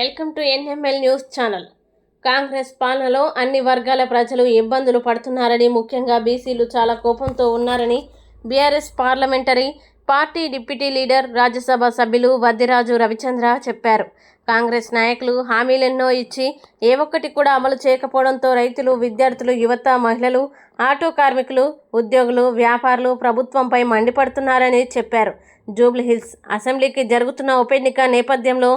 Welcome to NML news channel. Congress పాలనలో అన్ని వర్గాల ప్రజలు ఇబ్బందులు పడుతున్నారని ముఖ్యంగా బీసీలు చాలా కోపంతో ఉన్నారని BRS parliamentary party deputy leader Rajya Sabha సభ్యులు వద్దిరాజు రవిచంద్ర చెప్పారు. కాంగ్రెస్ నాయకులు హామీలెన్నో ఇచ్చి ఏ ఒక్కటి కూడా అమలు చేయకపోవడంతో రైతులు విద్యార్థులు యువత మహిళలు ఆటో కార్మికులు ఉద్యోగులు వ్యాపారులు ప్రభుత్వంపై మండిపడుతున్నారని చెప్పారు. జూబ్లీ హిల్స్ అసెంబ్లీకి జరుగుతున్న ఉప ఎన్నిక నేపథ్యంలో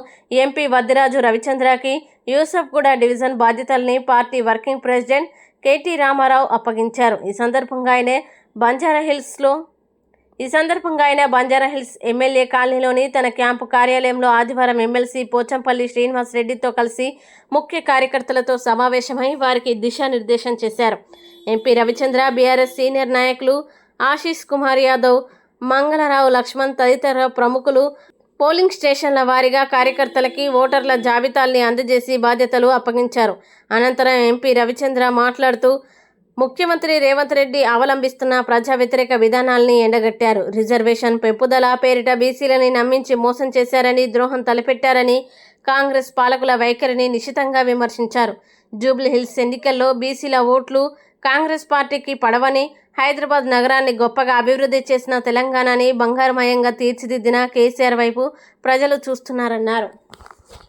ఎంపీ వద్దిరాజు రవిచంద్రకి యూసఫ్గూడ డివిజన్ బాధ్యతల్ని party working president KT Rama Rao అప్పగించారు. ఈ సందర్భంగా ఆయన బంజారా హిల్స్లో ఈ సందర్భంగా ఆయన బంజారా హిల్స్ ఎమ్మెల్యే కాలనీలోని తన క్యాంపు కార్యాలయంలో ఆదివారం ఎమ్మెల్సీ పోచంపల్లి శ్రీనివాస్ రెడ్డితో కలిసి ముఖ్య కార్యకర్తలతో సమావేశమై వారికి దిశానిర్దేశం చేశారు. ఎంపీ రవిచంద్ర బీఆర్ఎస్ సీనియర్ నాయకులు ఆశీష్ కుమార్ యాదవ్ మంగళరావు లక్ష్మణ్ తదితర ప్రముఖులు పోలింగ్ స్టేషన్ల వారీగా కార్యకర్తలకి ఓటర్ల జాబితాల్ని అందజేసి బాధ్యతలు అప్పగించారు. అనంతరం ఎంపీ రవిచంద్ర మాట్లాడుతూ ముఖ్యమంత్రి రేవంత్ రెడ్డి అవలంబిస్తున్న ప్రజా వ్యతిరేక విధానాల్ని ఎండగట్టారు. రిజర్వేషన్ పెంపుదల పేరిట బీసీలని నమ్మించి మోసం చేశారని ద్రోహం తలపెట్టారని కాంగ్రెస్ పాలకుల వైఖరిని నిశితంగా విమర్శించారు. జూబ్లీహిల్స్ ఎన్నికల్లో బీసీల ఓట్లు కాంగ్రెస్ పార్టీకి పడవని హైదరాబాద్ నగరాన్ని గొప్పగా అభివృద్ధి చేసిన తెలంగాణని బంగారుమయంగా తీర్చిదిద్దిన కేసీఆర్ వైపు ప్రజలు చూస్తున్నారన్నారు.